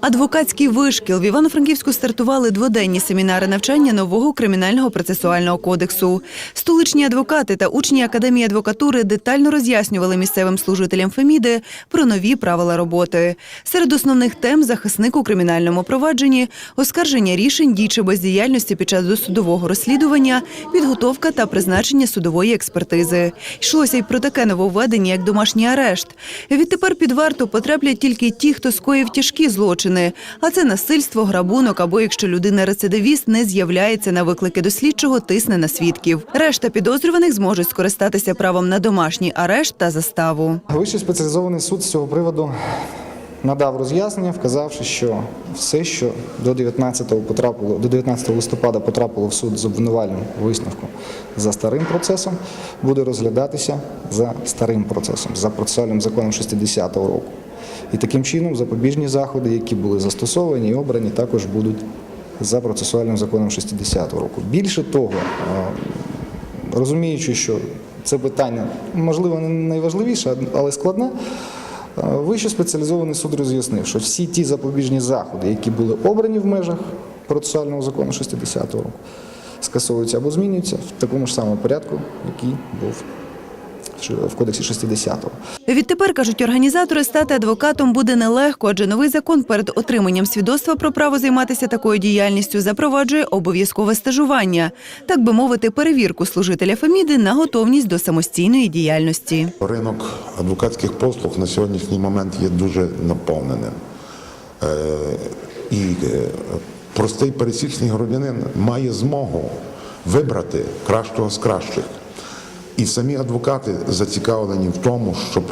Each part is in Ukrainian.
Адвокатський вишкіл в Івано-Франківську стартували дводенні семінари навчання нового кримінального процесуального кодексу. Столичні адвокати та учні академії адвокатури детально роз'яснювали місцевим служителям Феміди про нові правила роботи. Серед основних тем захисник у кримінальному провадженні, оскарження рішень дій чи бездіяльності під час досудового розслідування, підготовка та призначення судової експертизи. Йшлося й про таке нововведення, як домашній арешт. Відтепер під варту потраплять тільки ті, хто скоїв тяжкі злочини, а це насильство, грабунок або якщо людина рецидивіст не з'являється на виклики до слідчого, тисне на свідків. Решта підозрюваних зможуть скористатися правом на домашній арешт та заставу. Вищий спеціалізований суд з цього приводу надав роз'яснення, вказавши, що все, що до 19 потрапило до 19 листопада потрапило в суд з обвинувальним висновком за старим процесом, буде розглядатися за старим процесом, за процесуальним законом 60-го року. І таким чином запобіжні заходи, які були застосовані і обрані, також будуть за процесуальним законом 60-го року. Більше того, розуміючи, що це питання можливо не найважливіше, але складне. Вищий спеціалізований суд роз'яснив, що всі ті запобіжні заходи, які були обрані в межах процесуального закону 60-го року, скасовуються або змінюються в такому ж самому порядку, який був в кодексі 60-го. Відтепер кажуть організатори, стати адвокатом буде нелегко, адже новий закон перед отриманням свідоцтва про право займатися такою діяльністю запроваджує обов'язкове стажування, так би мовити, перевірку служителя Феміди на готовність до самостійної діяльності. Ринок адвокатських послуг на сьогоднішній момент є дуже наповненим. Е, І е, простий пересічний громадянин має змогу вибрати кращого з кращих. І самі адвокати зацікавлені в тому, щоб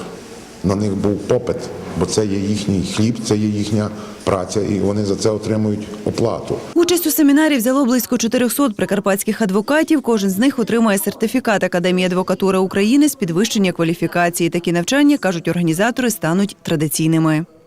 на них був попит, бо це є їхній хліб, це є їхня праця, і вони за це отримують оплату. Участь у семінарі взяло близько 400 прикарпатських адвокатів. Кожен з них отримує сертифікат Академії адвокатури України з підвищення кваліфікації. Такі навчання, кажуть організатори, стануть традиційними.